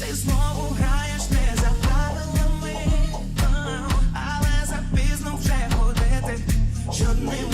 Ти знову граєш не за правилами, а, але запізно вже ходити. що Чорним